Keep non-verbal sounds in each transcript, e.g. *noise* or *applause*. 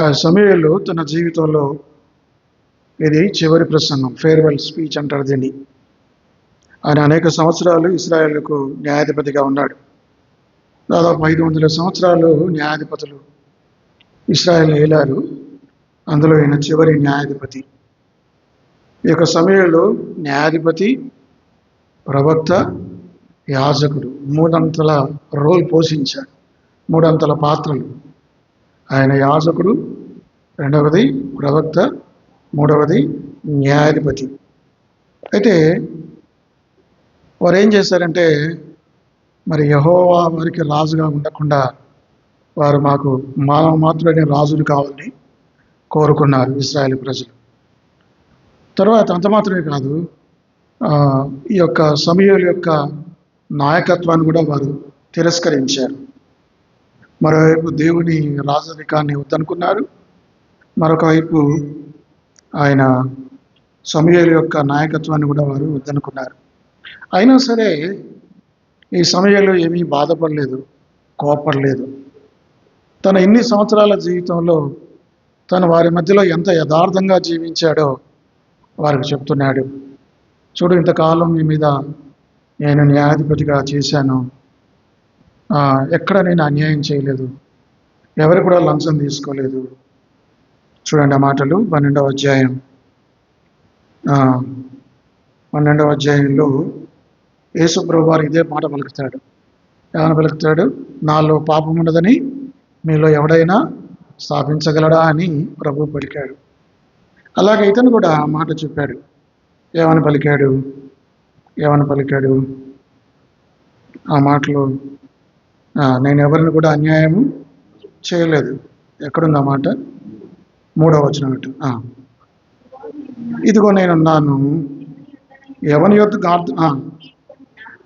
ఆ సమయంలో తన జీవితంలో ఇది చివరి ప్రసంగం ఫేర్వెల్ స్పీచ్ అంటారు దీన్ని. ఆయన అనేక సంవత్సరాలు ఇస్రాయేల్కు న్యాయాధిపతిగా ఉన్నాడు. దాదాపు ఐదు వందల సంవత్సరాలు న్యాయాధిపతులు ఇస్రాయల్ ఏలారు అందులో ఈయన చివరి న్యాయాధిపతి. ఈ యొక్క సమయంలో న్యాయాధిపతి ప్రవక్త యాజకుడు మూడంతల రోల్ పోషించాడు మూడంతల పాత్రలు ఆయన యాజకుడు రెండవది ప్రవక్త మూడవది న్యాయాధిపతి. అయితే వారు ఏం చేశారంటే మరి యహోవా వారికి రాజుగా ఉండకుండా వారు మాకు మానవ మాత్రమే రాజులు కావాలని కోరుకున్నారు ఇస్రాయేల్ ప్రజలు. తర్వాత అంత మాత్రమే కాదు ఈ యొక్క సమయాల యొక్క నాయకత్వాన్ని కూడా వారు తిరస్కరించారు. మరోవైపు దేవుని రాజరికాన్ని వద్దనుకున్నారు. మరొక వైపు ఆయన సమయలు యొక్క నాయకత్వాన్ని కూడా వారు వద్దనుకున్నారు. అయినా సరే ఈ సమయంలో ఏమీ బాధపడలేదు కోపడలేదు. తన ఇన్ని సంవత్సరాల జీవితంలో తను వారి మధ్యలో ఎంత యథార్థంగా జీవించాడో వారికి చెప్తున్నాడు. చూడు ఇంతకాలం మీ మీద నేను న్యాయాధిపతిగా చేశాను. ఎక్కడ నేను అన్యాయం చేయలేదు. ఎవరు కూడా లంచం తీసుకోలేదు. చూడండి ఆ మాటలు పన్నెండవ అధ్యాయం. పన్నెండవ అధ్యాయంలో యేసుప్రభు వారు ఇదే మాట పలుకుతాడు. ఏమైనా పలుకుతాడు? నాలో పాపం ఉండదని మీలో ఎవడైనా స్థాపించగలడా అని ప్రభు పలికాడు. అలాగే ఇతను కూడా ఆ మాట చెప్పాడు. ఏమని పలికాడు? ఏమని పలికాడు? ఆ మాటలు నేను ఎవరిని కూడా అన్యాయము చేయలేదు. ఎక్కడుంది మాట మూడవ వచనం ఇటు. నేను ఇదిగో నేనున్నాను. యొక్క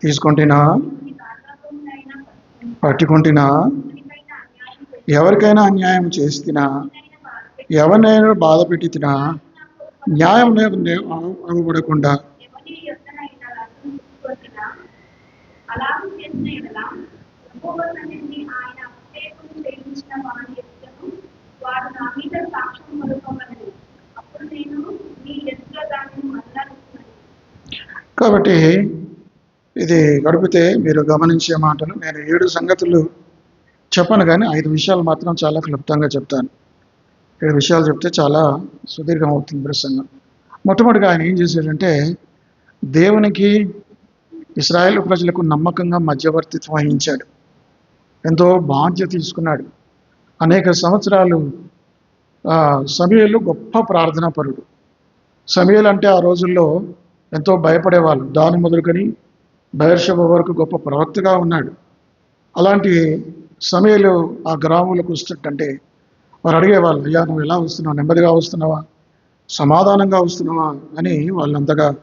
తీసుకుంటున్నా? పట్టుకుంటున్నా? ఎవరికైనా అన్యాయం చేస్తున్నా ఎవరినైనా బాధ పెట్టినా? న్యాయం అవ్వబడకుండా కాబట్టి ఇది గడిపితే మీరు గమనించే మాటలు నేను ఏడు సంగతులు చెప్పను కానీ ఐదు విషయాలు మాత్రం చాలా క్లుప్తంగా చెప్తాను. ఏడు విషయాలు చెప్తే చాలా సుదీర్ఘం అవుతుంది ప్రసంగం. మొట్టమొదటిగా ఆయన ఏం చేశాడంటే దేవునికి ఇస్రాయేల్ ప్రజలకు నమ్మకంగా మధ్యవర్తిత్వం వహించాడు. ఎంతో బాధ్యత తీసుకున్నాడు. అనేక సంవత్సరాలు సమయలు గొప్ప ప్రార్థనా పరుడు. సమయలు అంటే ఆ రోజుల్లో ఎంతో భయపడేవాళ్ళు. దాని మొదలుకొని బయర్షభ వరకు గొప్ప ప్రవక్తగా ఉన్నాడు. అలాంటి సమయలు ఆ గ్రామంలోకి వస్తుంటే వారు అడిగేవాళ్ళు అయ్యా నువ్వు ఎలా వస్తున్నావు? నెమ్మదిగా వస్తున్నావా? సమాధానంగా వస్తున్నావా? అని వాళ్ళంతగా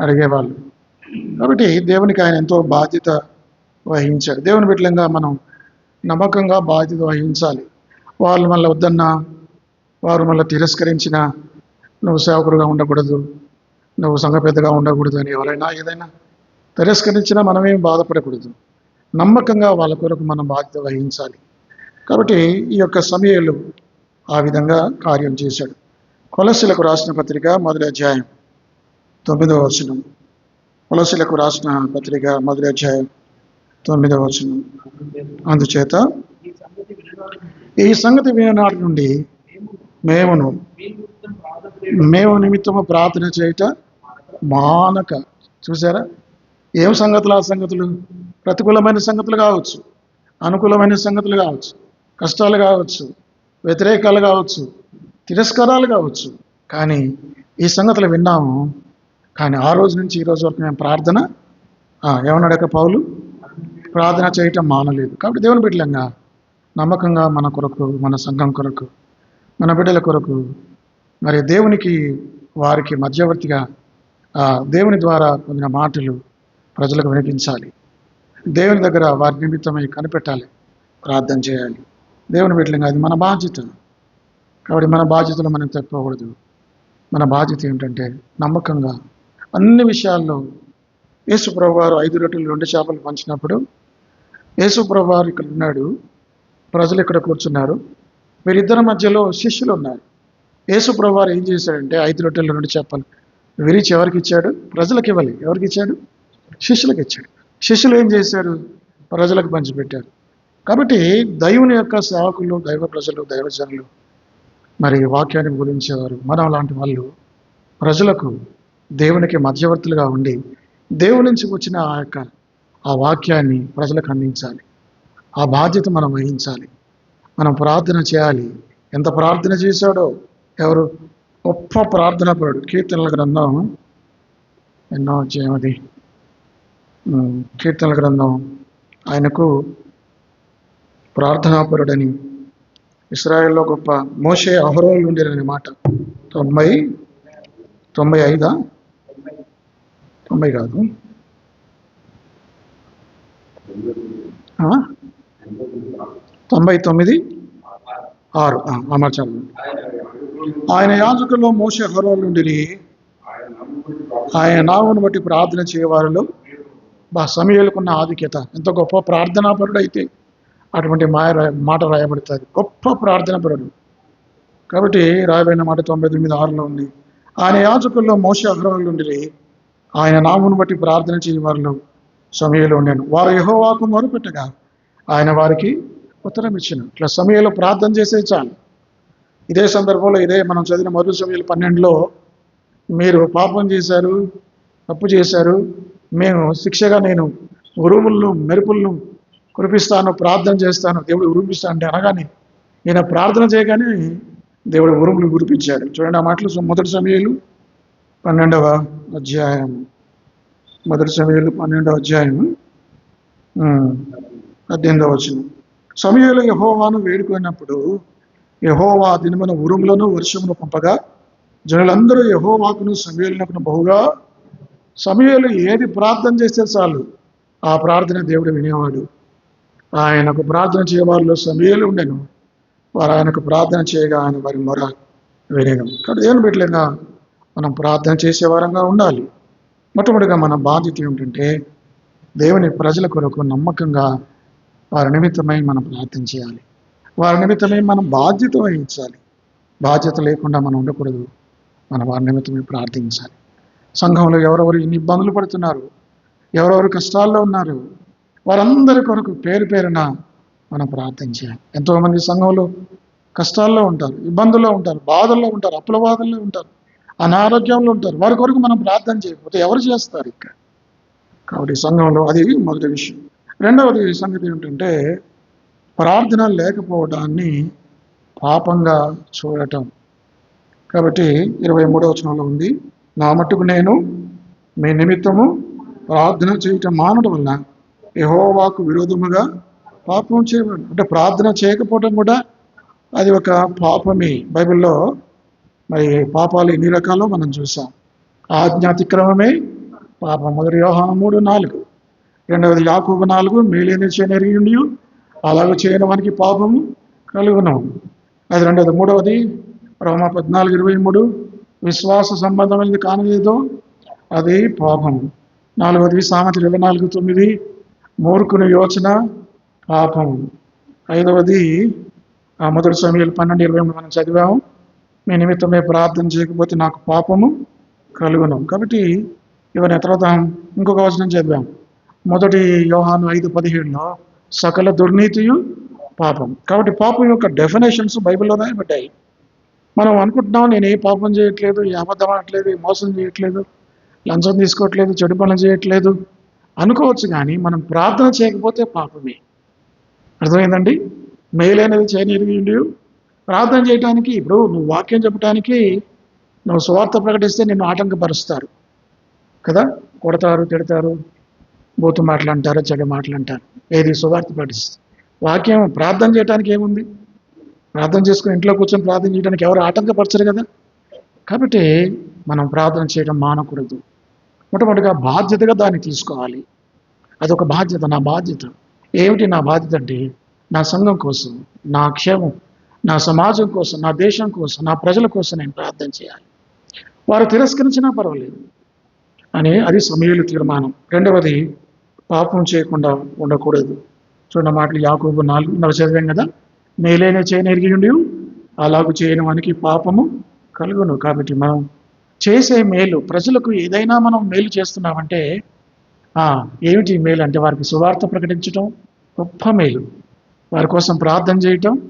అడిగేవాళ్ళు. కాబట్టి దేవునికి ఆయన ఎంతో బాధ్యత వహించాడు దేవుని బిడ్డలంగా మనం నమ్మకంగా బాధ్యత వహించాలి. వాళ్ళు మళ్ళీ వద్దన్నా వారు మళ్ళీ తిరస్కరించినా నువ్వు సేవకుడుగా ఉండకూడదు నువ్వు సంఘ పెద్దగా ఉండకూడదు అని ఎవరైనా ఏదైనా తిరస్కరించినా మనమేం బాధపడకూడదు. నమ్మకంగా వాళ్ళ కొరకు మనం బాధ్యత వహించాలి. కాబట్టి ఈ యొక్క సమయంలో ఆ విధంగా కార్యం చేశాడు. కొలసిలకు రాసిన పత్రిక మొదటి అధ్యాయం తొమ్మిదవ వచనం. కొలసిలకు రాసిన పత్రిక మొదటి అధ్యాయం తొమ్మిదవ వచనం అందుచేత ఈ సంగతి విననాటి నుండి మేమును మేము నిమిత్తము ప్రార్థన చేయట మానక. చూసారా ఏం సంగతులు? ఆ సంగతులు ప్రతికూలమైన సంగతులు కావచ్చు అనుకూలమైన సంగతులు కావచ్చు కష్టాలు కావచ్చు వ్యతిరేకాలు కావచ్చు తిరస్కారాలు కావచ్చు. కానీ ఈ సంగతులు విన్నాము. కానీ ఆ రోజు నుంచి ఈ రోజు వరకు మేము ప్రార్థన ఆ, ఏమన్నాడక పౌలు? ప్రార్థన చేయటం మానలేదు. కాబట్టి దేవుని బిడ్డలంగా నమ్మకంగా మన కొరకు మన సంఘం కొరకు మన బిడ్డల కొరకు మరి దేవునికి వారికి మధ్యవర్తిగా దేవుని ద్వారా పొందిన మాటలు ప్రజలకు వినిపించాలి. దేవుని దగ్గర వారి నిమిత్తమై కనిపెట్టాలి. ప్రార్థన చేయాలి. దేవుని బిడ్డలంగా అది మన బాధ్యత. కాబట్టి మన బాధ్యతలు మనం తప్పకూడదు మన బాధ్యత ఏమిటంటే నమ్మకంగా అన్ని విషయాల్లో యేసుప్రభు వారు ఐదు రొట్టెలు రెండు చేపలు పంచినప్పుడు యేసుప్రభు వారు ఇక్కడ ఉన్నాడు. ప్రజలు ఇక్కడ కూర్చున్నారు. వీరిద్దరి మధ్యలో శిష్యులు ఉన్నారు. యేసు ఏం చేశాడంటే ఐదు రొట్టెల రెండు చెప్పాలి విరిచి ఎవరికి ఇచ్చాడు? ప్రజలకు ఇవ్వాలి. ఎవరికి ఇచ్చాడు? శిష్యులకు ఇచ్చాడు. శిష్యులు ఏం చేశారు? ప్రజలకు పంచిపెట్టారు కాబట్టి దైవుని యొక్క సేవకులు దైవ ప్రజలు దైవజనులు మరి వాక్యాన్ని బోధించేవారు మనం లాంటి వాళ్ళు ప్రజలకు దేవునికి మధ్యవర్తులుగా ఉండి దేవుని నుంచి వచ్చిన ఆ యొక్క ఆ వాక్యాన్ని ప్రజలకు అందించాలి. ఆ బాధ్యత మనం వహించాలి. మనం ప్రార్థన చేయాలి. ఎంత ప్రార్థన చేశాడో ఎవరు గొప్ప ప్రార్థన పరుడు కీర్తనల గ్రంథం ఎన్నో చేయమది. కీర్తనల గ్రంథం ఆయనకు ప్రార్థనాపరుడని ఇస్రాయల్లో గొప్ప మోషే అహరోలు ఉండేనని మాట. తొంభై తొంభై ఐదా? తొంభై కాదు. తొంభై తొమ్మిది? ఆరు. అమర్చాలి ఆయన యాజకుల్లో మోసే హరోలు నుండి ఆయన నామను బట్టి ప్రార్థన చేయవారిలో బా సమయాలకున్న ఆధిక్యత. ఎంత గొప్ప ప్రార్థనాపరుడు అయితే అటువంటి మాయ మాట రాయబడుతుంది. గొప్ప ప్రార్థనాపరుడు. కాబట్టి రాయబడిన మాట తొంభై తొమ్మిది ఆరులో ఉంది. ఆయన యాజకుల్లో మోస అగ్రహాలు నుండి ఆయన నామును బట్టి ప్రార్థన చేయవారిలో సమయంలో ఉండేను వారు యహోవాకు మొరుపెట్టగా ఆయన వారికి ఉత్తరం ఇచ్చిన ఇట్లా సమయంలో ప్రార్థన చేసే చాలు. ఇదే సందర్భంలో ఇదే మనం చదివిన మొదటి సమయంలో పన్నెండులో మీరు పాపం చేశారు తప్పు చేశారు మేము శిక్షగా నేను ఉరుములను మెరుపులను కురిపిస్తాను ప్రార్థన చేస్తాను దేవుడు ఉరిపిస్తాను అంటే అనగానే ఈయన ప్రార్థన చేయగానే దేవుడు ఉరుములు కురిపించాడు. చూడండి ఆ మాటలు మొదటి సమయాలు పన్నెండవ అధ్యాయం మొదటి సమయంలో పన్నెండో అధ్యాయం ఉమ్, పద్దెనిమిదవ సమయంలో యహోవాను వేడుకున్నప్పుడు యహోవా దినమున ఉరుములను వర్షమును పంపగా జనులందరూ యహోవాకును సమయలకు బహుగా సమయాలు ఏది ప్రార్థన చేస్తే చాలు ఆ ప్రార్థన దేవుడు వినేవాడు. ఆయనకు ప్రార్థన చేయవారిలో సమయాలు ఉండెను. వారు ఆయనకు ప్రార్థన చేయగా ఆయన వారి మొర వినేను. కాబట్టి దేవుని పెట్టలేదా మనం ప్రార్థన చేసే వారంగా ఉండాలి. మొట్టమొదటిగా మన బాధ్యత ఏమిటంటే దేవుని ప్రజల కొరకు నమ్మకంగా వారి నిమిత్తమై మనం ప్రార్థన చేయాలి. వారి నిమిత్తమై మనం బాధ్యత వహించాలి. బాధ్యత లేకుండా మనం ఉండకూడదు. మన వారి నిమిత్తమై ప్రార్థించాలి. సంఘంలో ఎవరెవరు ఎన్ని ఇబ్బందులు పడుతున్నారు? ఎవరెవరు కష్టాల్లో ఉన్నారు? వారందరి కొరకు పేరు పేరున మనం ప్రార్థన చేయాలి. ఎంతోమంది సంఘంలో కష్టాల్లో ఉంటారు ఇబ్బందుల్లో ఉంటారు బాధల్లో ఉంటారు అప్పుల బాధల్లో ఉంటారు. అనారోగ్యంలో ఉంటారు. వారి కొరకు మనం ప్రార్థన చేయకపోతే ఎవరు చేస్తారు ఇక్కడ? కాబట్టి సంఘంలో అది మొదటి విషయం. రెండవది సంగతి ఏమిటంటే ప్రార్థన లేకపోవడాన్ని పాపంగా చూడటం. కాబట్టి ఇరవై మూడవ వచనంలో ఉంది నా మట్టుకు నేను మీ నిమిత్తము ప్రార్థన చేయటం మానడం వల్ల యహోవాకు విరోధముగా పాపం చేయబడి అంటే ప్రార్థన చేయకపోవడం కూడా అది ఒక పాపమే. బైబిల్లో మరి పాపాలు ఎన్ని రకాలో మనం చూసాం. ఆజ్ఞాతిక్రమమే పాపం. మొదటి వ్యవహారం మూడు నాలుగు. రెండవది యాకూబు నాలుగు మేలేని చేయనరిగి అలాగ చేయని వానికి పాపము కలుగును. అది రెండవది. మూడవది రోమ పద్నాలుగు ఇరవై మూడు. విశ్వాస సంబంధమైనది కానిదేదో అది పాపము నాలుగవది సామెతలు ఇరవై నాలుగు తొమ్మిది. మూర్ఖుని యోచన పాపము ఐదవది మొదటి సమయంలో పన్నెండు ఇరవై మూడు మనం చదివాము. మీ నిమిత్తమే ప్రార్థన చేయకపోతే నాకు పాపము కలుగును. కాబట్టి ఇవన్నీ తర్వాత ఇంకొక వచనం చదివాం మొదటి యోహాను ఐదు పదిహేడులో సకల దుర్నీతియు పాపం. కాబట్టి పాపం యొక్క డెఫినేషన్స్ బైబిల్లో రాయబడ్డాయి మనం అనుకుంటున్నాం నేను ఏ పాపం చేయట్లేదు ఏ అబద్ధం అనట్లేదు మోసం చేయట్లేదు లంచం తీసుకోవట్లేదు చెడు పనులు చేయట్లేదు. అనుకోవచ్చు కానీ మనం ప్రార్థన చేయకపోతే పాపమే. అర్థమైందండి? మేలైనది చేయనిరిగి ప్రార్థన చేయడానికి ఇప్పుడు నువ్వు వాక్యం చెప్పడానికి నువ్వు స్వార్థ ప్రకటిస్తే నిన్ను ఆటంకపరుస్తారు. కదా? కొడతారు తిడతారు బూతు మాటలు అంటారు చెడు మాటలు అంటారు ఏది సువార్త ప్రకటిస్తుంది వాక్యం ప్రార్థన చేయడానికి ఏముంది? ప్రార్థన చేసుకుని ఇంట్లో కూర్చొని ప్రార్థన చేయడానికి ఎవరు ఆటంకపరచరు కదా? కాబట్టి మనం ప్రార్థన చేయడం మానకూడదు. మొట్టమొదటిగా బాధ్యతగా దాన్ని తీసుకోవాలి. అదొక బాధ్యత నా బాధ్యత. ఏమిటి నా బాధ్యత అంటే నా సంఘం కోసం నా క్షేమం. నా సమాజం కోసం నా దేశం కోసం నా ప్రజల కోసం నేను ప్రార్థన చేయాలి. వారు తిరస్కరించినా పర్వాలేదు. అని అది సమయలు తీర్మానం. రెండవది పాపం చేయకుండా ఉండకూడదు. చూడండి మాటలు యాకోబు నాలుగు నవ చదివాం కదా? మేలైన చేయనెరిగి ఉండి. అలాగూ చేయని వానికి పాపము కలుగును. కాబట్టి మనం చేసే మేలు ప్రజలకు ఏదైనా మనం మేలు చేస్తున్నామంటే ఏమిటి మేలు అంటే వారికి సువార్త ప్రకటించటం గొప్ప మేలు. వారి కోసం ప్రార్థన చేయటం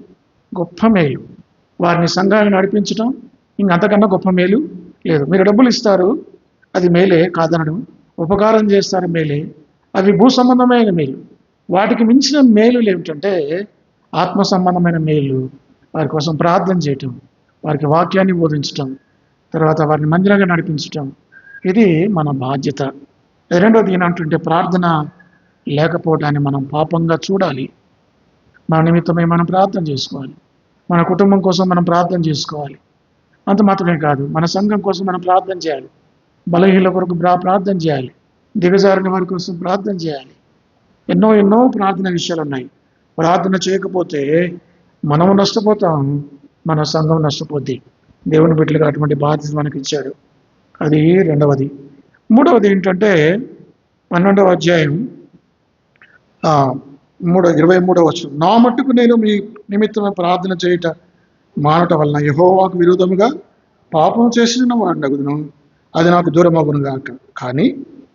గొప్ప మేలు. వారిని సంఘాన్ని నడిపించటం ఇంకంతకన్నా గొప్ప మేలు లేదు. మీరు డబ్బులు ఇస్తారు అది మేలే కాదనడం. ఉపకారం చేస్తారు మేలే. అవి భూ సంబంధమైన మేలు. వాటికి మించిన మేలులు ఏమిటంటే ఆత్మ సంబంధమైన మేలు. వారి కోసం ప్రార్థన చేయటం వారికి వాక్యాన్ని బోధించటం తర్వాత వారిని మందిరంగా నడిపించటం. ఇది మన బాధ్యత. రెండోది ఏంటంటే ప్రార్థన లేకపోవడాన్ని మనం పాపంగా చూడాలి. మన నిమిత్తమై మనం ప్రార్థన చేసుకోవాలి. మన కుటుంబం కోసం మనం ప్రార్థన చేసుకోవాలి. అంత మాత్రమే కాదు మన సంఘం కోసం మనం ప్రార్థన చేయాలి. బలహీన కొరకు ప్రార్థన చేయాలి. దిగజారిన వారి కోసం ప్రార్థన చేయాలి. ఎన్నో ఎన్నో ప్రార్థన విషయాలు ఉన్నాయి. ప్రార్థన చేయకపోతే మనము నష్టపోతాం మన సంఘం నష్టపోద్ది. దేవుని బిడ్డలుగా అటువంటి బాధ్యత మనకి ఇచ్చాడు. అది రెండవది. మూడవది ఏంటంటే పన్నెండవ అధ్యాయం మూడో ఇరవై మూడవ వచ్చు నా మట్టుకు నేను మీ నిమిత్తమే ప్రార్థన చేయుట మానట వలన యహోవాకు విరోధముగా పాపం చేసిన వాడినగుదును అది నాకు దూరమగును గాక. కానీ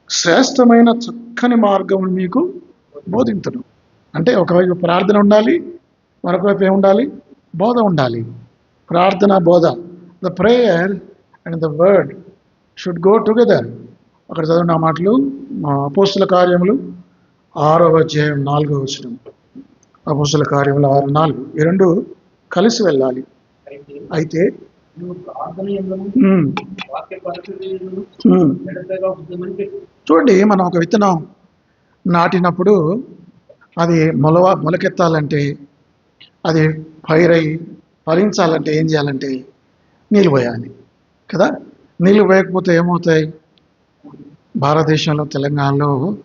శ్రేష్టమైన చక్కని మార్గం మీకు బోధించను అంటే ఒకవైపు ప్రార్థన ఉండాలి మరొక వైపు ఏముండాలి బోధ ఉండాలి. ప్రార్థన బోధ. The prayer and the word should go together అక్కడ చదివిన మాటలు మా పోస్టుల కార్యములు ఆరో అధ్యాయం నాలుగో వచనం. అపోసల కార్యములు ఆరు నాలుగు. ఈ రెండు కలిసి వెళ్ళాలి. అయితే చూడండి మనం ఒక విత్తనం నాటినప్పుడు అది మొలవ మొలకెత్తాలంటే అది పైరై ఫలించాలంటే ఏం చేయాలంటే నీళ్ళు పోయాలి. కదా? నీళ్ళు పోయకపోతే ఏమవుతాయి? భారతదేశంలో తెలంగాణలో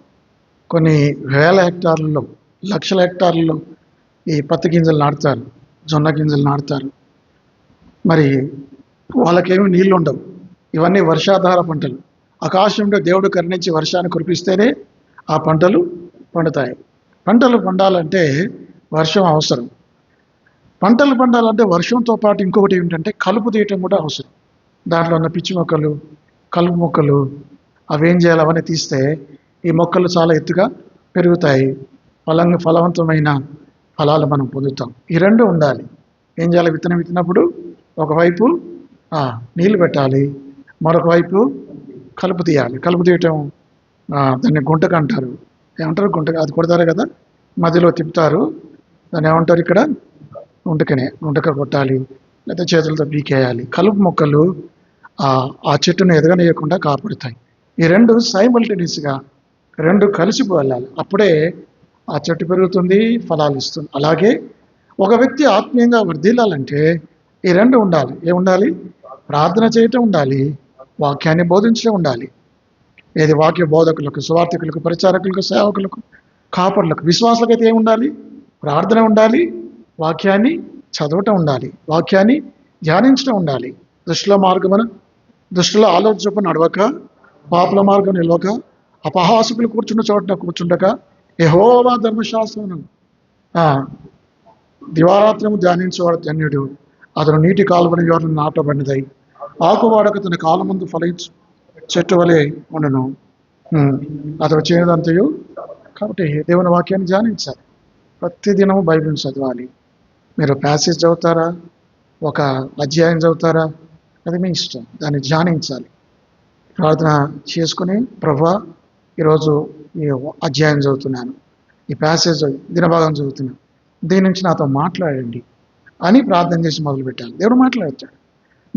కొన్ని వేల హెక్టార్లలో లక్షల హెక్టార్లలో ఈ పత్తి గింజలు నాటుతారు జొన్న గింజలు నాటుతారు. మరి వాళ్ళకేమీ నీళ్ళు ఉండవు. ఇవన్నీ వర్షాధార పంటలు. ఆకాశంలో దేవుడు కరుణించి వర్షాన్ని కురిపిస్తేనే ఆ పంటలు పండుతాయి. పంటలు పండాలంటే వర్షం అవసరం. పంటలు పండాలంటే వర్షంతో పాటు ఇంకొకటి ఏమిటంటే కలుపు తీయటం కూడా అవసరం. దాంట్లో ఉన్న పిచ్చి మొక్కలు కలుపు మొక్కలు అవి ఏం చేయాలి అవన్నీ తీస్తే ఈ మొక్కలు చాలా ఎత్తుగా పెరుగుతాయి. ఫలం ఫలవంతమైన ఫలాలు మనం పొందుతాం. ఈ రెండు ఉండాలి. ఏం చేయాలి? విత్తనం విత్తినప్పుడు ఒకవైపు నీళ్ళు పెట్టాలి. మరొక వైపు కలుపు తీయాలి. కలుపు తీయటం దాన్ని గుంటకు అంటారు. ఏమంటారు? గుంటక అది కొడతారు కదా? మధ్యలో తిప్పుతారు. దాన్ని ఏమంటారు ఇక్కడ? గుంటకనే గుంటక కొట్టాలి. లేదా చేతులతో పీకేయాలి. కలుపు మొక్కలు ఆ ఆ చెట్టును ఎదగనీయకుండా కాపాడుతాయి. ఈ రెండు సైమల్టేనియస్గా రెండు కలిసి వెళ్ళాలి అప్పుడే ఆ చెట్టు పెరుగుతుంది ఫలాలు ఇస్తుంది. అలాగే ఒక వ్యక్తి ఆత్మీయంగా వర్ధిల్లాలంటే ఈ రెండు ఉండాలి. ఏ ఉండాలి? ప్రార్థన చేయటం ఉండాలి. వాక్యాన్ని బోధించడం ఉండాలి. ఏది వాక్య బోధకులకు సువార్థికులకు పరిచారకులకు సేవకులకు కాపర్లకు విశ్వాసులకైతే ఏమి ఉండాలి? ప్రార్థన ఉండాలి. వాక్యాన్ని చదవటం ఉండాలి. వాక్యాన్ని ధ్యానించడం ఉండాలి. దృష్టిలో మార్గమున దృష్టిలో ఆలోచన నడవక పాపుల మార్గం నిలవక అపహాసుకులు కూర్చున్న చోటున కూర్చుండక యహోవా ధర్మశాస్త్రం దివారాత్రము ధ్యానించేవాడు ధన్యుడు. అతను నీటి కాలువని ఎవరిని నాటబడినదై ఆకువాడక తన కాలమందు ఫలించు చెట్టు వలె ఉండను. అతను చేయదంతయు కాబట్టి దేవుని వాక్యాన్ని ధ్యానించాలి. ప్రతి దినము బైబిల్ చదవాలి. మీరు ప్యాసేజ్ చదువుతారా? ఒక అధ్యాయం చదువుతారా? అది మీ ఇష్టం. దాన్ని ధ్యానించాలి. ప్రార్థన చేసుకుని ప్రభా ఈరోజు ఈ అధ్యాయం చదువుతున్నాను. ఈ ప్యాసేజ్ దినభాగం చదువుతున్నాను. దీని నుంచి నాతో మాట్లాడండి అని ప్రార్థన చేసి మొదలుపెట్టాలి దేవుడు మాట్లాడతాడు.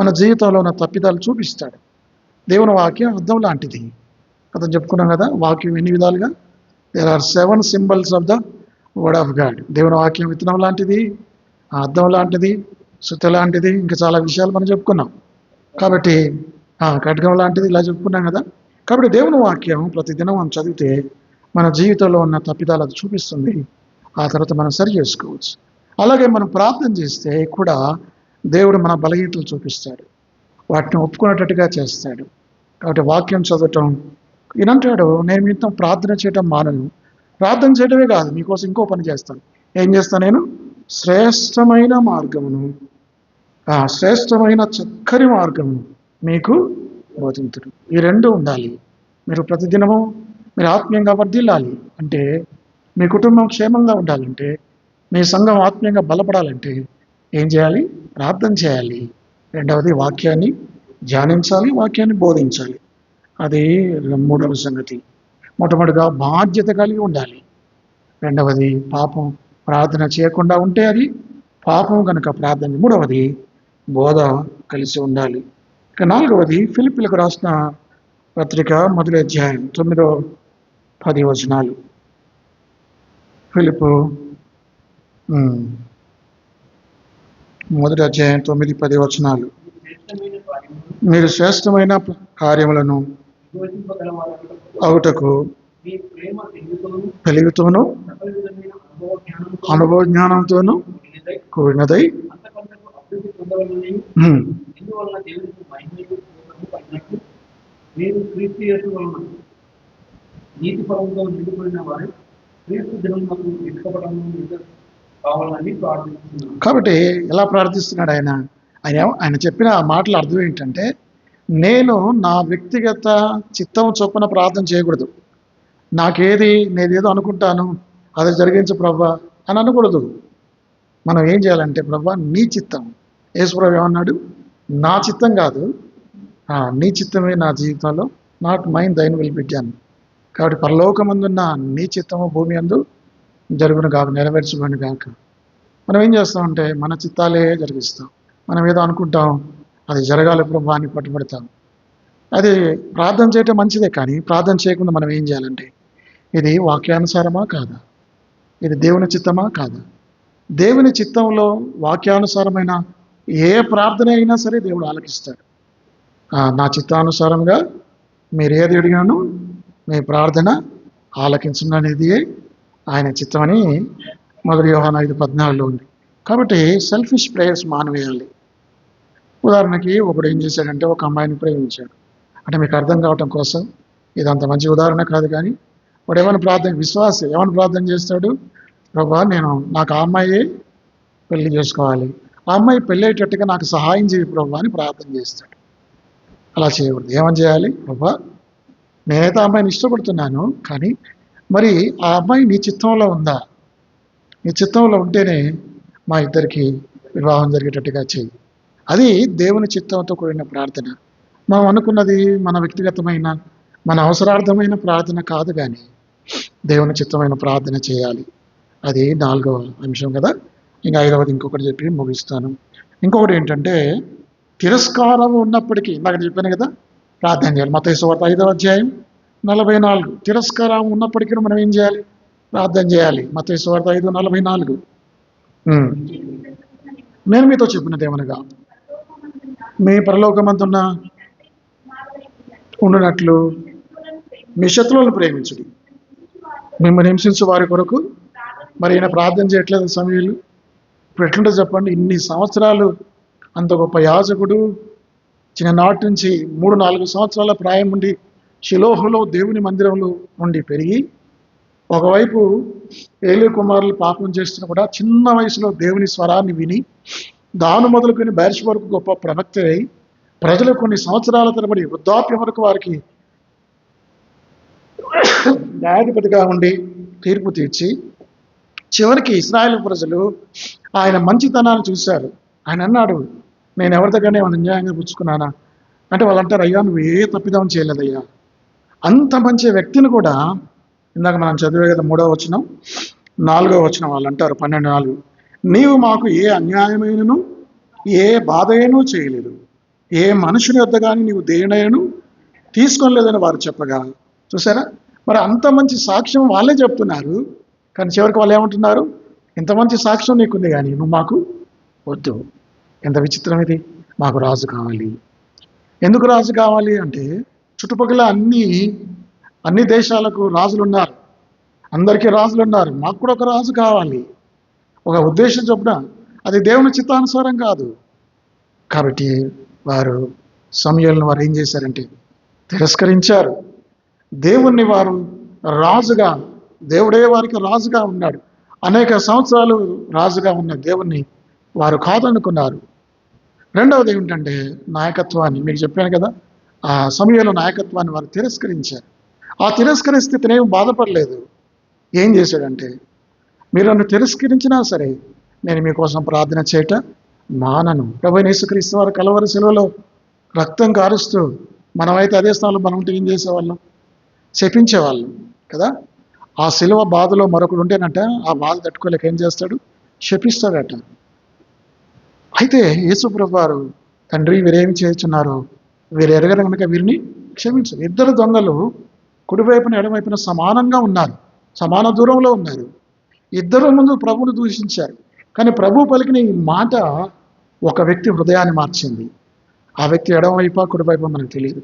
మన జీవితంలో ఉన్న తప్పిదాలు చూపిస్తాడు. దేవుని వాక్యం అర్థం లాంటిది. అతను చెప్పుకున్నాం కదా వాక్యం ఎన్ని విధాలుగా? There are seven symbols of the word of God దేవుని వాక్యం విత్తనం లాంటిది అర్థం లాంటిది సుత లాంటిది ఇంకా చాలా విషయాలు మనం చెప్పుకున్నాం. కాబట్టి ఆ, ఖడ్గం లాంటిది ఇలా చెప్పుకున్నాం కదా. కాబట్టి దేవుని వాక్యం ప్రతిదినం మనం చదివితే మన జీవితంలో ఉన్న తప్పిదాలు అది చూపిస్తుంది. ఆ తర్వాత మనం సరి చేసుకోవచ్చు. అలాగే మనం ప్రార్థన చేస్తే కూడా దేవుడు మన బలహీనతలు చూపిస్తాడు. వాటిని ఒప్పుకునేటట్టుగా చేస్తాడు. కాబట్టి వాక్యం చదవటం ఈయనంటాడు నేను మీతో ప్రార్థన చేయటం మానను. ప్రార్థన చేయడమే కాదు మీకోసం ఇంకో పని చేస్తాను. ఏం చేస్తాను నేను? శ్రేష్టమైన మార్గమును. ఆ శ్రేష్టమైన చక్కని మార్గమును మీకు బోధింతుడు ఈ రెండు ఉండాలి. మీరు ప్రతిదినము మీరు ఆత్మీయంగా వర్ధిల్లాలి. అంటే మీ కుటుంబం క్షేమంగా ఉండాలంటే మీ సంఘం ఆత్మీయంగా బలపడాలంటే ఏం చేయాలి? ప్రార్థన చేయాలి. రెండవది వాక్యాన్ని ధ్యానించాలి వాక్యాన్ని బోధించాలి. అది మూడవ సంగతి. మొట్టమొదటిగా బాధ్యత కలిగి ఉండాలి. రెండవది పాపం ప్రార్థన చేయకుండా ఉంటే అది పాపం కనుక ప్రార్థన మూడవది బోధ కలిసి ఉండాలి. ఇక నాలుగవది ఫిలిపిలకు రాసిన పత్రిక మొదటి అధ్యాయం తొమ్మిదో పది వచనాలు. ఫిలిపు మొదటి అధ్యాయం తొమ్మిది పది వచనాలు. మీరు శ్రేష్టమైన కార్యములను అవుటకు మీ అనుభవ జ్ఞానంతోనూ కూడినదై దేవునికి మీరు క్రీస్తు వలన నీతి పరంతో నిండిపోయిన వారు క్రీస్తు కావాలని ప్రార్థిస్తున్నాను. కాబట్టి ఎలా ప్రార్థిస్తున్నాడు ఆయన? ఆయన ఆయన చెప్పిన ఆ మాటల అర్థం ఏంటంటే నేను నా వ్యక్తిగత చిత్తం చొప్పున ప్రార్థన చేయకూడదు. నాకేది నేనేదో అనుకుంటాను అది జరిగించు ప్రభా అని అనకూడదు. మనం ఏం చేయాలంటే ప్రభా నీ చిత్తం యేసుప్రభు ఏమన్నాడు? నా చిత్తం కాదు. నీ చిత్తమే నా జీవితంలో. నాట్ మైండ్ దైన్ విల్ పెట్టాను కాబట్టి పరలోకమందున్న నీ చిత్తము భూమి అందు జరుగును కాక నెరవేర్చుకోండి కాక మనం ఏం చేస్తామంటే మన చిత్తాలే జరిగిస్తాం. మనం ఏదో అనుకుంటాం అది జరగాలి ప్రభా అని పట్టుబడతాం. అది ప్రార్థన చేయటం మంచిదే కానీ ప్రార్థన చేయకుండా మనం ఏం చేయాలంటే ఇది వాక్యానుసారమా కాదా? ఇది దేవుని చిత్తమా కాదా? దేవుని చిత్తంలో వాక్యానుసారమైన ఏ ప్రార్థన అయినా సరే దేవుడు ఆలకిస్తాడు. నా చిత్తానుసారంగా మీరు ఏది అడిగాను మీ ప్రార్థన ఆలకించున్నది ఆయన చిత్తమని మొదటి వ్యవహారం ఐదు పద్నాలుగులో ఉంది. కాబట్టి సెల్ఫిష్ ప్రేయర్స్ మానవేయాలి. ఉదాహరణకి ఒకడు ఏం చేశాడంటే ఒక అమ్మాయిని ప్రేమించాడు. అంటే మీకు అర్థం కావటం కోసం ఇది అంత మంచి ఉదాహరణ కాదు కానీ వాడు ఏమైనా ప్రార్థన విశ్వాసి ఏమైనా ప్రార్థన చేస్తాడు? ప్రభా నేను నాకు ఆ అమ్మాయి పెళ్ళి చేసుకోవాలి. ఆ అమ్మాయి పెళ్ళేటట్టుగా నాకు సహాయం చేయి ప్రభు అని ప్రార్థన చేస్తాడు. అలా చేయకూడదు. ఏమని చేయాలి? ప్రభా నేనైతే ఆ అమ్మాయిని ఇష్టపడుతున్నాను కానీ మరి ఆ అమ్మాయి నీ చిత్తంలో ఉందా? నీ చిత్తంలో ఉంటేనే మా ఇద్దరికి వివాహం జరిగేటట్టుగా చేయి. అది దేవుని చిత్తంతో కూడిన ప్రార్థన. మనం అనుకున్నది మన వ్యక్తిగతమైన మన అవసరార్థమైన ప్రార్థన కాదు కానీ దేవుని చిత్తమైన ప్రార్థన చేయాలి. అది నాలుగవ అంశం కదా? ఇంకా ఐదవది ఇంకొకటి చెప్పి ముగిస్తాను. ఇంకొకటి ఏంటంటే తిరస్కారం ఉన్నప్పటికీ ఇందాక చెప్పాను కదా ప్రార్థన చేయాలి. మత వార్త ఐదవ అధ్యాయం నలభై నాలుగు తిరస్కారం ఉన్నప్పటికీ మనం ఏం చేయాలి? ప్రార్థన చేయాలి. మత వార్త ఐదు నలభై నాలుగు నేను మీతో చెప్పినది ఏమనగా మీ పరలోకమంతున్న ఉండునట్లు మీ శత్రువులను ప్రేమించుడి. మిమ్మల్ని హింసించు వారి కొరకు మరి ఈయన ప్రార్థన చేయట్లేదు సమయంలో. ఇప్పుడు ఎట్లుంటే చెప్పండి. ఇన్ని సంవత్సరాలు అంత గొప్ప యాజకుడు చిన్ననాటి నుంచి మూడు నాలుగు సంవత్సరాల ప్రాయం ఉండి శిలోహులో దేవుని మందిరంలో ఉండి పెరిగి ఒకవైపు ఏలి కుమారులు పాపం చేస్తున్న కూడా చిన్న వయసులో దేవుని స్వరాన్ని విని దాను మొదలుకొని బ్యారిష్ వరకు గొప్ప ప్రవక్త అయి ప్రజలు కొన్ని సంవత్సరాల తరబడి వృద్ధాప్యం వరకు వారికి న్యాయాధిపతిగా ఉండి తీర్పు తీర్చి చివరికి ఇస్రాయేల్ ప్రజలు ఆయన మంచితనాన్ని చూశారు. ఆయన అన్నాడు నేను ఎవరి దగ్గరనే ఏమైనా అన్యాయంగా పుచ్చుకున్నానా? అంటే వాళ్ళు అంటారు అయ్యా నువ్వు ఏ తప్పిదం చేయలేదయ్యా. అంత మంచి వ్యక్తిని కూడా ఇందాక మనం చదివే కదా మూడవ వచనం నాలుగో వచనం వాళ్ళు అంటారు పన్నెండు నాలుగు. నీవు మాకు ఏ అన్యాయమైనను ఏ బాధ చేయలేదు. ఏ మనుషుని వద్ద కానీ నీవు దేనైనను తీసుకోలేదని వారు చెప్పగా. చూసారా? మరి అంత మంచి సాక్ష్యం వాళ్ళే చెప్తున్నారు. కానీ చివరికి వాళ్ళు ఏమంటున్నారు? ఇంత మంచి సాక్ష్యం నీకుంది కానీ నువ్వు మాకు వద్దు. ఎంత విచిత్రం ఇది. మాకు రాజు కావాలి. ఎందుకు రాజు కావాలి? అంటే చుట్టుపక్కల అన్ని అన్ని దేశాలకు రాజులు ఉన్నారు అందరికీ రాజులు ఉన్నారు మాకు కూడా ఒక రాజు కావాలి. ఒక ఉద్దేశం చొప్పున అది దేవుని చిత్తానుసారం కాదు. కాబట్టి వారు సమయాలను వారు ఏం చేశారంటే తిరస్కరించారు. దేవుణ్ణి వారు రాజుగా దేవుడే వారికి రాజుగా ఉన్నాడు. అనేక సంవత్సరాలు రాజుగా ఉన్న దేవుణ్ణి వారు కాదనుకున్నారు. రెండవది ఏమిటంటే నాయకత్వాన్ని. మీకు చెప్పాను కదా ఆ సమయంలో నాయకత్వాన్ని వారు తిరస్కరించారు. ఆ తిరస్కరిస్తే తనేం బాధపడలేదు. ఏం చేశాడంటే మీరు నన్ను తిరస్కరించినా సరే నేను మీకోసం ప్రార్థన చేయట మానను. ప్రభు యేసుక్రీస్తు వారు కలవరి సెలవులో రక్తం కారుస్తూ మనమైతే అదే స్థానంలో మనం ఉంటే ఏం చేసేవాళ్ళం? శపించేవాళ్ళం కదా? ఆ శిలువ బాధలో మరొకడు ఉంటేనంట ఆ బాధ తట్టుకోలేక ఏం చేస్తాడు? శపిస్తాడట. అయితే యేసుప్రభు వారు తండ్రి వీరేమి చేస్తున్నారు? వీరు ఎరగరు కనుక వీరిని క్షమించరు ఇద్దరు దొంగలు కుడివైపున ఎడవైపున సమానంగా ఉన్నారు సమాన దూరంలో ఉన్నారు. ఇద్దరు ముందు ప్రభువును దూషించారు. కానీ ప్రభు పలికిన ఈ మాట ఒక వ్యక్తి హృదయాన్ని మార్చింది. ఆ వ్యక్తి ఎడమవైపు కుడివైపు మనకు తెలియదు.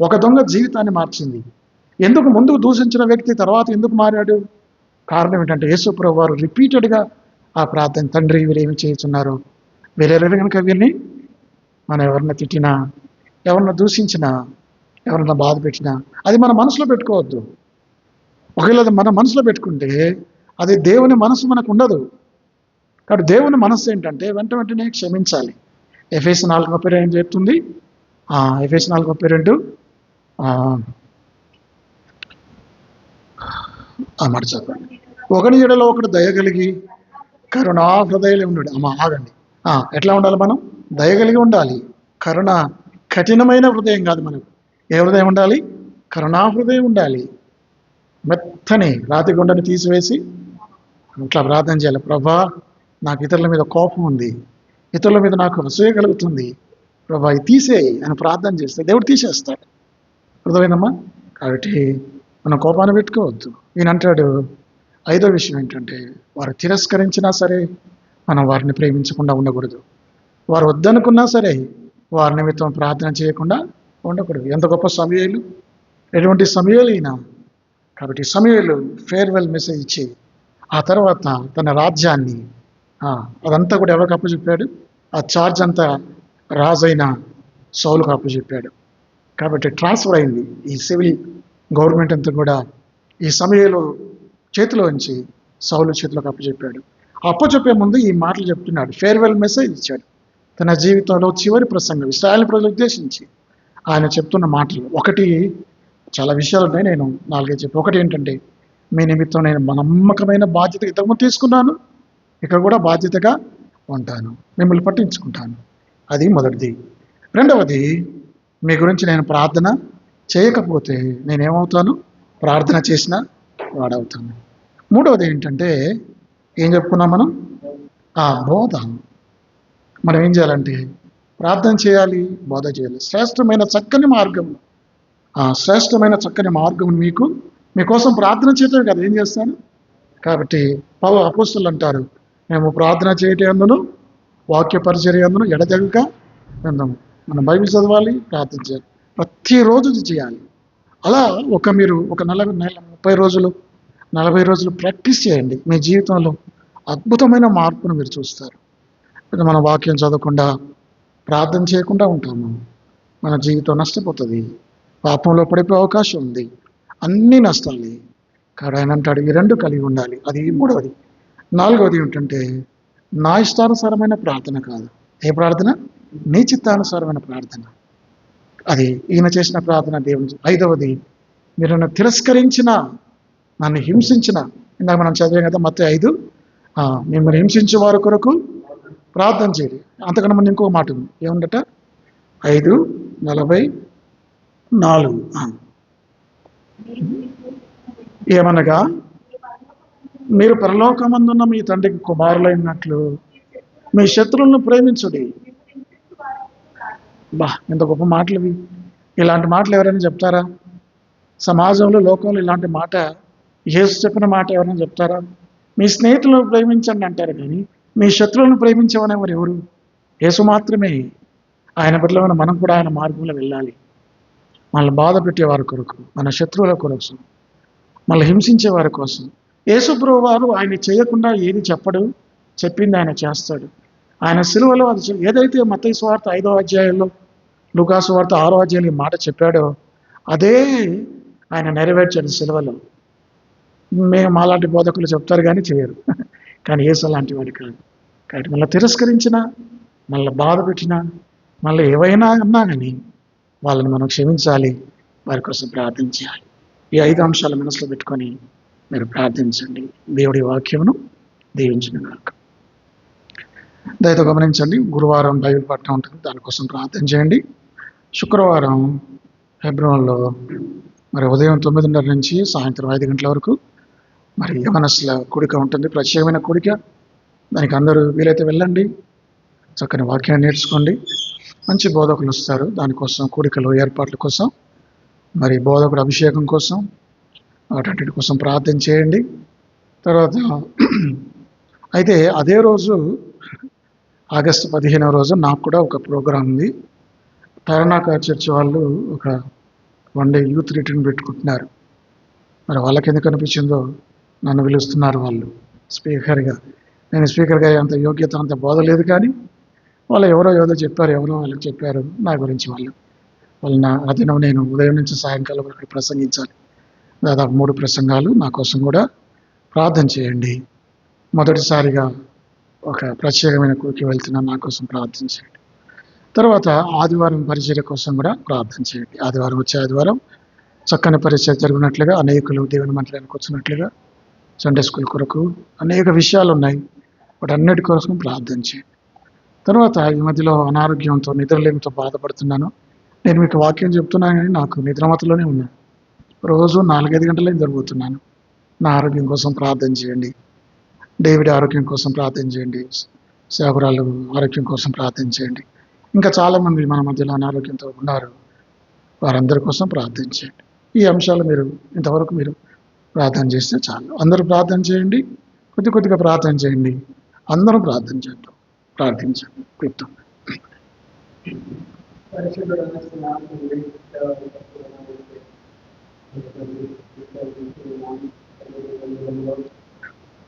ఒక దొంగ జీవితాన్ని మార్చింది. ఎందుకు ముందుకు దూషించిన వ్యక్తి తర్వాత ఎందుకు మారాడు? కారణం ఏంటంటే యేసుప్రభు వారు రిపీటెడ్గా ఆ ప్రార్థన తండ్రి వీరేమి చేస్తున్నారు? వీరెవరు కనుక వీరిని? మనం ఎవరిని తిట్టినా ఎవరిని దూషించినా ఎవరన్నా బాధ పెట్టినా అది మన మనసులో పెట్టుకోవద్దు. ఒకవేళ అది మన మనసులో పెట్టుకుంటే అది దేవుని మనసు మనకు ఉండదు. కాబట్టి దేవుని మనసు ఏంటంటే వెంట వెంటనే క్షమించాలి. ఎఫ్ఎస్ నాలుగు ముప్పై రెండు చెప్తుంది? ఎఫ్ఎస్ నాలుగు ముప్పై రెండు ఆ, మాట చదవండి ఒకని ఎడలో ఒకడు దయగలిగి కరుణ హృదయాలు ఉండడు. అమ్మ ఆగండి. ఎట్లా ఉండాలి మనం? దయగలిగి ఉండాలి. కరుణ కఠినమైన హృదయం కాదు మనకు. ఏ హృదయం ఉండాలి? కరుణా హృదయం ఉండాలి. మెత్తని రాతి గుండెని తీసివేసి ఇట్లా ప్రార్థన చేయాలి. ప్రభా నాకు ఇతరుల మీద కోపం ఉంది. ఇతరుల మీద నాకు అసూయ కలుగుతుంది. ప్రభా ఇది తీసేయి అని ప్రార్థన చేస్తే దేవుడు తీసేస్తాడు. అర్థమైందమ్మా? కాబట్టి మనం కోపాన్ని పెట్టుకోవద్దు. ఈయన అంటాడు ఐదో విషయం ఏంటంటే వారు తిరస్కరించినా సరే మనం వారిని ప్రేమించకుండా ఉండకూడదు. వారు వద్దనుకున్నా సరే వారి నిమిత్తం ప్రార్థన చేయకుండా ఉండకూడదు. ఎంత గొప్ప సమయాలు. ఎటువంటి సమయాలు ఈయన? కాబట్టి సమయాలు ఫేర్వెల్ మెసేజ్ ఇచ్చి ఆ తర్వాత తన రాజ్యాన్ని అదంతా కూడా ఎవరికి అప్పచెప్పాడు? ఆ చార్జ్ అంతా రాజైన సౌలుకు అప్పచెప్పాడు. కాబట్టి ట్రాన్స్ఫర్ అయింది. ఈ సివిల్ గవర్నమెంట్ అంతా కూడా ఈ సమయంలో చేతిలో ఉంచి సౌలు చేతిలోకి అప్పచెప్పాడు. అప్పచెప్పే ముందు ఈ మాటలు చెప్తున్నాడు. ఫేర్వెల్ మెసేజ్ ఇచ్చాడు. తన జీవితంలో చివరి ప్రసంగం ఇస్రాయల్ ప్రజలు ఉద్దేశించి ఆయన చెప్తున్న మాటలు. ఒకటి చాలా విషయాలు ఉన్నాయి. నేను నాలుగే చెప్పి. ఒకటి ఏంటంటే మీ నిమిత్తం నేను నమ్మకమైన బాధ్యత ఇంతకుముందు తీసుకున్నాను. ఇక్కడ కూడా బాధ్యతగా ఉంటాను. మిమ్మల్ని పట్టించుకుంటాను. అది మొదటిది. రెండవది మీ గురించి నేను ప్రార్థన చేయకపోతే నేనేమవుతాను? ప్రార్థన చేసిన వాడవుతాను మూడవది ఏంటంటే ఏం చెప్పుకున్నాం మనం? ఆ బోధ. మనం ఏం చేయాలంటే ప్రార్థన చేయాలి బోధ చేయాలి. శ్రేష్టమైన చక్కని మార్గం. ఆ శ్రేష్టమైన చక్కని మార్గం మీకు మీకోసం ప్రార్థన చేయటం కదా ఏం చేస్తాను? కాబట్టి పవ అపోస్తులు అంటారు మేము ప్రార్థన చేయటందును వాక్య పరిచర్య అందును ఎడజగక విందాము మనం బైబిల్ చదవాలి ప్రార్థన చేయాలి. ప్రతిరోజు చేయాలి. అలా ఒక మీరు ఒక నలభై నెల ముప్పై రోజులు నలభై రోజులు ప్రాక్టీస్ చేయండి. మీ జీవితంలో అద్భుతమైన మార్పును మీరు చూస్తారు. మనం మన వాక్యం చదవకుండా ప్రార్థన చేయకుండా ఉంటాము. మన జీవితం నష్టపోతుంది. పాపంలో పడిపోయే అవకాశం ఉంది. అన్నీ నష్టాలే. కానీ ఆయన అంటాడు ఈ రెండు కలిగి ఉండాలి. అది మూడవది. నాలుగవది ఏంటంటే నా ఇష్టానుసారమైన ప్రార్థన కాదు. ఏ ప్రార్థన? నీ చిత్తానుసారమైన ప్రార్థన. అది ఈయన చేసిన ప్రార్థన దేవుని ఐదవది మీరు నన్ను తిరస్కరించిన నన్ను హింసించిన. ఇందాక మనం చదివాం కదా మొత్తం ఐదు. మిమ్మల్ని హింసించే వారి కొరకు ప్రార్థన చేయండి అంతకన్నా ముందు ఇంకో మాట ఉంది. ఏముందట? ఐదు నలభై నాలుగు. ఏమనగా మీరు పరలోకమందున్న మీ తండ్రికి కుమారులైనట్లు మీ శత్రువులను ప్రేమించుడి. బా ఇంత గొప్ప మాటలు ఇవి ఇలాంటి మాటలు ఎవరైనా చెప్తారా? సమాజంలో లోకంలో ఇలాంటి మాట యేసు చెప్పిన మాట ఎవరైనా చెప్తారా? మీ స్నేహితులను ప్రేమించండి అంటారు కానీ మీ శత్రువులను ప్రేమించమనేవారు ఎవరు? యేసు మాత్రమే. ఆయన పట్ల మనం కూడా ఆయన మార్గంలో వెళ్ళాలి. మనల్ని బాధ పెట్టేవారి కొరకు మన శత్రువుల కొరకు మనల్ని హింసించే వారి కోసం. యేసుప్రభు వారు ఆయన చేయకుండా ఏది చెప్పడు చెప్పింది ఆయన చేస్తాడు. ఆయన సిలువలో అది ఏదైతే మతయ్య స్వార్థ ఐదో అధ్యాయంలో లుకా వార్త ఆరో అధ్యాయంలో ఈ మాట చెప్పాడో అదే ఆయన నెరవేర్చాడు సిలువలో. మేము మాలాంటి బోధకులు చెప్తారు కానీ చేయరు. *laughs* కానీ ఏసు అలాంటి వాడు కాదు. కాబట్టి మళ్ళీ తిరస్కరించినా మళ్ళీ బాధ పెట్టినా మళ్ళీ ఏవైనా అన్నా కానీ వాళ్ళని మనం క్షమించాలి. వారి కోసం ప్రార్థించాలి. ఈ ఐదు అంశాల మనసులో పెట్టుకొని మీరు ప్రార్థించండి. దేవుడి వాక్యమును దీవించిన కాక దయతో గమనించండి. గురువారం బైబిల్ పట్టణం ఉంటుంది. దానికోసం ప్రార్థన చేయండి. శుక్రవారం ఫిబ్రవరిలో మరి ఉదయం తొమ్మిదిన్నర నుంచి సాయంత్రం ఐదు గంటల వరకు మరి యవనస్ల కూడిక ఉంటుంది. ప్రత్యేకమైన కూడిక. దానికి అందరూ వీలైతే వెళ్ళండి. చక్కని వాక్యాన్ని నేర్చుకోండి. మంచి బోధకులు వస్తారు. దానికోసం కూడికలు ఏర్పాట్ల కోసం మరి బోధకుడు అభిషేకం కోసం అటు కోసం ప్రార్థన చేయండి. తర్వాత అయితే అదే రోజు ఆగస్టు పదిహేనవ రోజు నాకు కూడా ఒక ప్రోగ్రాం ఉంది. తరణాక చర్చ్ వాళ్ళు ఒక వన్ డే యూత్ రిటర్న్ పెట్టుకుంటున్నారు. మరి వాళ్ళకి ఎందుకు అనిపించిందో నన్ను పిలుస్తున్నారు వాళ్ళు స్పీకర్గా నేను స్పీకర్గా అంత యోగ్యత అంత బోధ లేదు కానీ వాళ్ళు ఎవరో ఏదో చెప్పారు ఎవరో వాళ్ళకి చెప్పారు నా గురించి వాళ్ళు. వాళ్ళు నా అదినం నేను ఉదయం నుంచి సాయంకాలం వరకు ప్రసంగించాలి. దాదాపు మూడు ప్రసంగాలు నా కోసం కూడా ప్రార్థన చేయండి. మొదటిసారిగా ఒక ప్రత్యేకమైన కూరికి వెళ్తున్నా నా కోసం ప్రార్థన చేయండి. తర్వాత ఆదివారం పరిచర్య కోసం కూడా ప్రార్థన చేయండి. ఆదివారం వచ్చే ఆదివారం చక్కని పరిచయం జరిగినట్లుగా అనేకులు దేవుని మండలానికి వచ్చినట్లుగా సండే స్కూల్ కొరకు అనేక విషయాలు ఉన్నాయి. వాటన్నిటి కోసం ప్రార్థన చేయండి. తర్వాత ఈ మధ్యలో అనారోగ్యంతో నిద్రలేమితో బాధపడుతున్నాను. నేను మీకు వాక్యం చెప్తున్నాను కానీ నాకు నిద్రమతలోనే ఉన్నాను రోజు నాలుగైదు గంటలే నిద్రపోతున్నాను. నా ఆరోగ్యం కోసం ప్రార్థన చేయండి. డేవిడ్ ఆరోగ్యం కోసం ప్రార్థన చేయండి. సేవకురాలు ఆరోగ్యం కోసం ప్రార్థన చేయండి. ఇంకా చాలామంది మన మధ్యలో అనారోగ్యంతో ఉన్నారు. వారందరి కోసం ప్రార్థన చేయండి. ఈ అంశాలు మీరు ఇంతవరకు మీరు ప్రార్థన చేస్తే చాలు. అందరూ ప్రార్థన చేయండి. కొద్ది కొద్దిగా ప్రార్థన చేయండి. అందరూ ప్రార్థన చేద్దాం ప్రార్థించండి. క్లుప్తం పరిశుద్ధుడైన